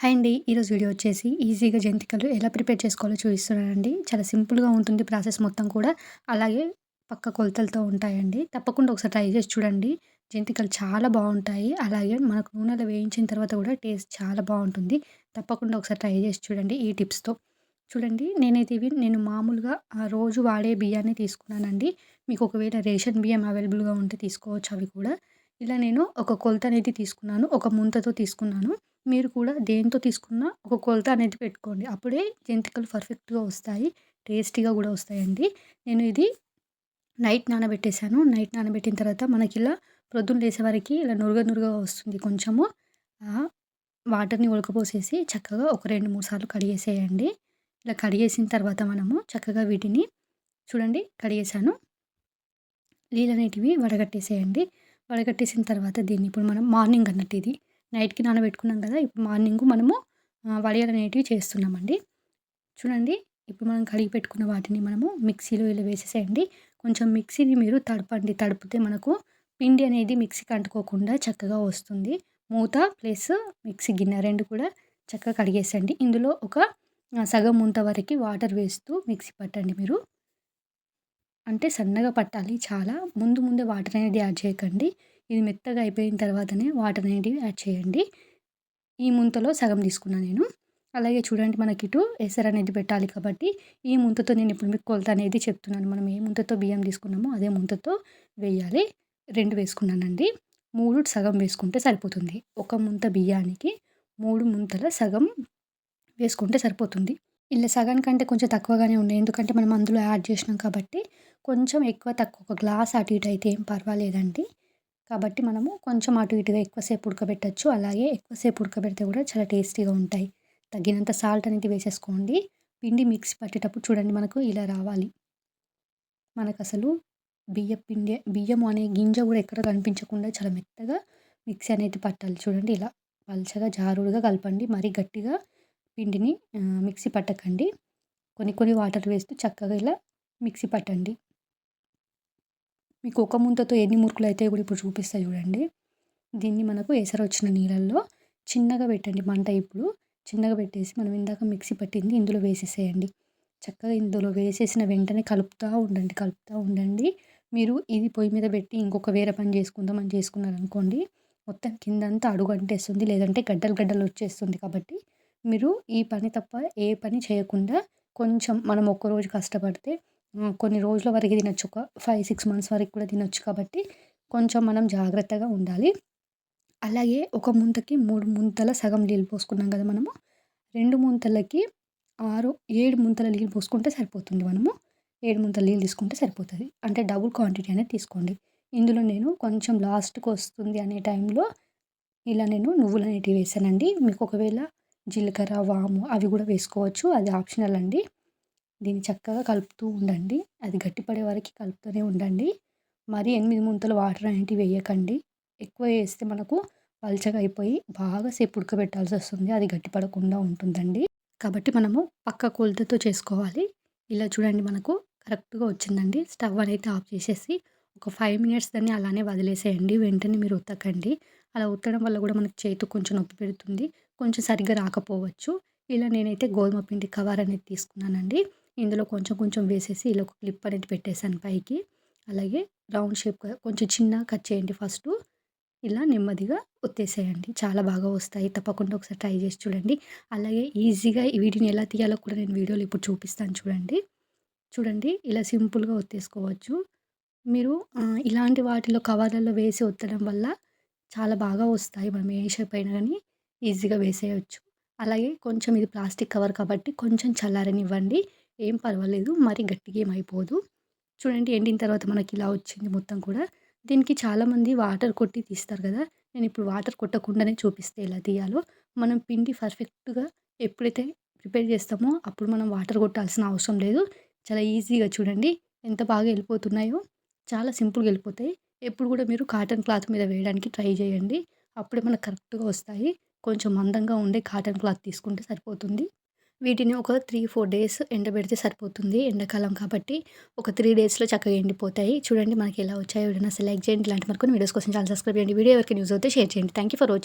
Hi అండి. ఈరోజు video వచ్చేసి ఈజీగా జంతికలు ఎలా ప్రిపేర్ చేసుకోవాలో చూపిస్తున్నానండి. చాలా సింపుల్గా ఉంటుంది ప్రాసెస్ మొత్తం కూడా. అలాగే పక్క కొలతలతో ఉంటాయండి. తప్పకుండా ఒకసారి ట్రై చేసి చూడండి. జంతికలు చాలా బాగుంటాయి. అలాగే మనకు నూనెలో వేయించిన తర్వాత కూడా టేస్ట్ చాలా బాగుంటుంది. తప్పకుండా ఒకసారి ట్రై చేసి చూడండి ఈ టిప్స్తో. చూడండి నేనైతే ఇవి నేను మామూలుగా ఆ రోజు వాడే బియ్యాన్ని తీసుకున్నానండి. మీకు ఒకవేళ రేషన్ బియ్యం అవైలబుల్గా ఉంటే తీసుకోవచ్చు అవి కూడా. ఇలా నేను ఒక కొలత అనేది తీసుకున్నాను. ఒక ముంతతో తీసుకున్నాను. మీరు కూడా దేంతో తీసుకున్న ఒక కొలత అనేది పెట్టుకోండి. అప్పుడే జంతికలు పర్ఫెక్ట్గా వస్తాయి. టేస్టీగా కూడా వస్తాయండి. నేను ఇది నైట్ నానబెట్టేశాను. నైట్ నానబెట్టిన తర్వాత మనకి ఇలా ప్రొద్దున లేసేవారికి ఇలా నురుగ నురుగ వస్తుంది కొంచెము. వాటర్ని ఉడకపోసేసి చక్కగా ఒక రెండు మూడు సార్లు కడిగేసేయండి. ఇలా కడిగేసిన తర్వాత మనము చక్కగా వీటిని చూడండి కడిగేసాను నీళ్ళు అనేటివి వడగట్టేసేయండి. వడగట్టేసిన తర్వాత దీన్ని ఇప్పుడు మనం మార్నింగ్ అన్నట్టు ఇది నైట్కి నానబెట్టుకున్నాం కదా! ఇప్పుడు మార్నింగ్ మనము వడియాలు అనేటివి చేస్తున్నామండి. చూడండి ఇప్పుడు మనం కడిగి పెట్టుకున్న వాటిని మనము మిక్సీలో ఇలా వేసేసేయండి. కొంచెం మిక్సీని మీరు తడపండి. తడిపితే మనకు పిండి అనేది మిక్సీకి అంటుకోకుండా చక్కగా వస్తుంది. మూత ప్లస్ మిక్సీ గిన్నె రెండు కూడా చక్కగా కడిగేసండి ఇందులో ఒక సగం ముంత వరకు వాటర్ వేస్తూ మిక్సీ పట్టండి మీరు. అంటే సన్నగా పట్టాలి చాలా. ముందు ముందే వాటర్ అనేది యాడ్ చేయకండి. ఇది మెత్తగా అయిపోయిన తర్వాతనే వాటర్ అనేటివి యాడ్ చేయండి. ఈ ముంతలో సగం తీసుకున్నాను నేను. అలాగే చూడండి మనకి ఇటు ఎసర్ అనేది పెట్టాలి కాబట్టి ఈ ముంతతో నేను ఇప్పుడు మీకు కొలత అనేది చెప్తున్నాను. మనం ఏ ముంతతో బియ్యం తీసుకున్నామో అదే ముంతతో వేయాలి. రెండు వేసుకున్నానండి. మూడు సగం వేసుకుంటే సరిపోతుంది. ఒక ముంత బియ్యానికి మూడు ముంతల సగం వేసుకుంటే సరిపోతుంది. ఇలా సగం కంటే కొంచెం తక్కువగానే ఉన్నాయి. ఎందుకంటే మనం అందులో యాడ్ చేసినాం కాబట్టి కొంచెం ఎక్కువ తక్కువ ఒక గ్లాస్ అటు ఇటు అయితే ఏం పర్వాలేదండి. కాబట్టి మనము కొంచెం అటు ఇటుగా ఎక్కువసేపు ఉడకబెట్టచ్చు. అలాగే ఎక్కువసేపు ఉడకబెడితే కూడా చాలా టేస్టీగా ఉంటాయి. తగినంత సాల్ట్ అనేది వేసేసుకోండి. పిండి మిక్సీ పట్టేటప్పుడు చూడండి మనకు ఇలా రావాలి. మనకు అసలు బియ్య పిండి బియ్యం అనే గింజ కూడా ఎక్కడ కనిపించకుండా చాలా మెత్తగా మిక్సీ అనేది పట్టాలి. చూడండి ఇలా పల్చగా జారుడుగా కలపండి. మరీ గట్టిగా పిండిని మిక్సీ పట్టకండి. కొన్ని కొన్ని వాటర్ వేస్తూ చక్కగా ఇలా మిక్సీ పట్టండి. మీకు ఒక ముంతతో ఎన్ని మురుకులు అయితే కూడా ఇప్పుడు చూపిస్తాయి చూడండి. దీన్ని మనకు ఎసర వచ్చిన నీళ్ళల్లో చిన్నగా పెట్టండి మంట ఇప్పుడు. చిన్నగా పెట్టేసి మనం ఇందాక మిక్సీ పట్టింది ఇందులో వేసేసేయండి. చక్కగా ఇందులో వేసేసిన వెంటనే కలుపుతూ ఉండండి కలుపుతూ ఉండండి. మీరు ఇది పొయ్యి మీద పెట్టి ఇంకొక వేరే పని చేసుకుందాం అని చేసుకున్నారనుకోండి మొత్తం కిందంతా అడుగు అంటేస్తుంది లేదంటే గడ్డలు గడ్డలు వచ్చేస్తుంది కాబట్టి మీరు ఈ పని తప్ప ఏ పని చేయకుండా కొంచెం మనం ఒక్కరోజు కష్టపడితే కొన్ని రోజుల వరకు తినొచ్చు. ఒక ఫైవ్ సిక్స్ మంత్స్ వరకు కూడా తినొచ్చు కాబట్టి కొంచెం మనం జాగ్రత్తగా ఉండాలి. అలాగే ఒక ముంతకి మూడు ముంతల సగం నీళ్ళు పోసుకున్నాం కదా మనము. రెండు ముంతలకి ఆరు ఏడు ముంతల నీళ్ళు పోసుకుంటే సరిపోతుంది మనము. ఏడు ముంతల నీళ్ళు తీసుకుంటే సరిపోతుంది. అంటే డబుల్ క్వాంటిటీ అనేది తీసుకోండి. ఇందులో నేను కొంచెం లాస్ట్కి వస్తుంది అనే టైంలో ఇలా నేను నువ్వులు అనేటివి వేసానండి. మీకు ఒకవేళ జీలకర్ర వాము అవి కూడా వేసుకోవచ్చు. అది ఆప్షనల్ అండి. దీన్ని చక్కగా కలుపుతూ ఉండండి. అది గట్టిపడే వరకు కలుపుతూనే ఉండండి. మరి ఎనిమిది ముంతలు వాటర్ అనేటివి వేయకండి. ఎక్కువ వేస్తే మనకు పల్చగా అయిపోయి బాగా సేపు ఉడకబెట్టాల్సి వస్తుంది. అది గట్టిపడకుండా ఉంటుందండి. కాబట్టి మనము పక్క కొలతతో చేసుకోవాలి. ఇలా చూడండి మనకు కరెక్ట్గా వచ్చిందండి. స్టవ్ అనేది ఆఫ్ చేసేసి ఒక ఫైవ్ మినిట్స్ దాన్ని అలానే వదిలేసేయండి. వెంటనే మీరు ఉత్తకండి అలా ఉత్తడం వల్ల కూడా మనకు చేతు కొంచెం నొప్పి పెడుతుంది. కొంచెం సరిగ్గా రాకపోవచ్చు. ఇలా నేనైతే గోధుమ పిండి కవర్ అనేది తీసుకున్నానండి. ఇందులో కొంచెం కొంచెం వేసేసి ఇలా ఒక క్లిప్ అనేది పెట్టేశాను పైకి. అలాగే రౌండ్ షేప్ కొంచెం చిన్న కట్ చేయండి ఫస్ట్. ఇలా నెమ్మదిగా ఒత్తేసేయండి. చాలా బాగా వస్తాయి. తప్పకుండా ఒకసారి ట్రై చేసి చూడండి. అలాగే ఈజీగా ఈ వీటిని ఎలా తీయాలో కూడా నేను వీడియోలు ఇప్పుడు చూపిస్తాను చూడండి. చూడండి ఇలా సింపుల్గా ఒత్తేసుకోవచ్చు. మీరు ఇలాంటి వాటిలో కవర్లలో వేసి ఒత్తడం వల్ల చాలా బాగా వస్తాయి. మనం ఏ షేప్ అయినా కానీ ఈజీగా వేసేయచ్చు. అలాగే కొంచెం ఇది ప్లాస్టిక్ కవర్ కాబట్టి కొంచెం చల్లారనివ్వండి. ఏం పర్వాలేదు. మరి గట్టిగా ఏం అయిపోదు. చూడండి ఎండిన తర్వాత మనకి ఇలా వచ్చింది మొత్తం కూడా. దీనికి చాలామంది వాటర్ కొట్టి తీస్తారు కదా. నేను ఇప్పుడు వాటర్ కొట్టకుండానే చూపిస్తే ఎలా తీయాలో. మనం పిండి పర్ఫెక్ట్గా ఎప్పుడైతే ప్రిపేర్ చేస్తామో అప్పుడు మనం వాటర్ కొట్టాల్సిన అవసరం లేదు. చాలా ఈజీగా చూడండి. ఎంత బాగా వెళ్ళిపోతున్నాయో. చాలా సింపుల్గా వెళ్ళిపోతాయి. ఎప్పుడు కూడా మీరు కాటన్ క్లాత్ మీద వేయడానికి ట్రై చేయండి. అప్పుడే మనకు కరెక్ట్గా వస్తాయి. కొంచెం మందంగా ఉండే కాటన్ క్లాత్ తీసుకుంటే సరిపోతుంది. వీటిని ఒక త్రీ ఫోర్ డేస్ ఎండబెడితే సరిపోతుంది ఎండాకాలం కాబట్టి ఒక త్రీ డేస్లో చక్కగా ఎండిపోతాయి. చూడండి మనకి ఎలా వచ్చాయో. ఏదైనా సెలెక్ట్ చేయండి. ఇలాంటి మరికొన్ని వీడియోస్ కోసం ఛానల్ సబ్స్క్రైబ్ చేయండి. వీడియో ఎవరికి యూజ్ అవుతే షేర్ చేయండి. Thank you for watching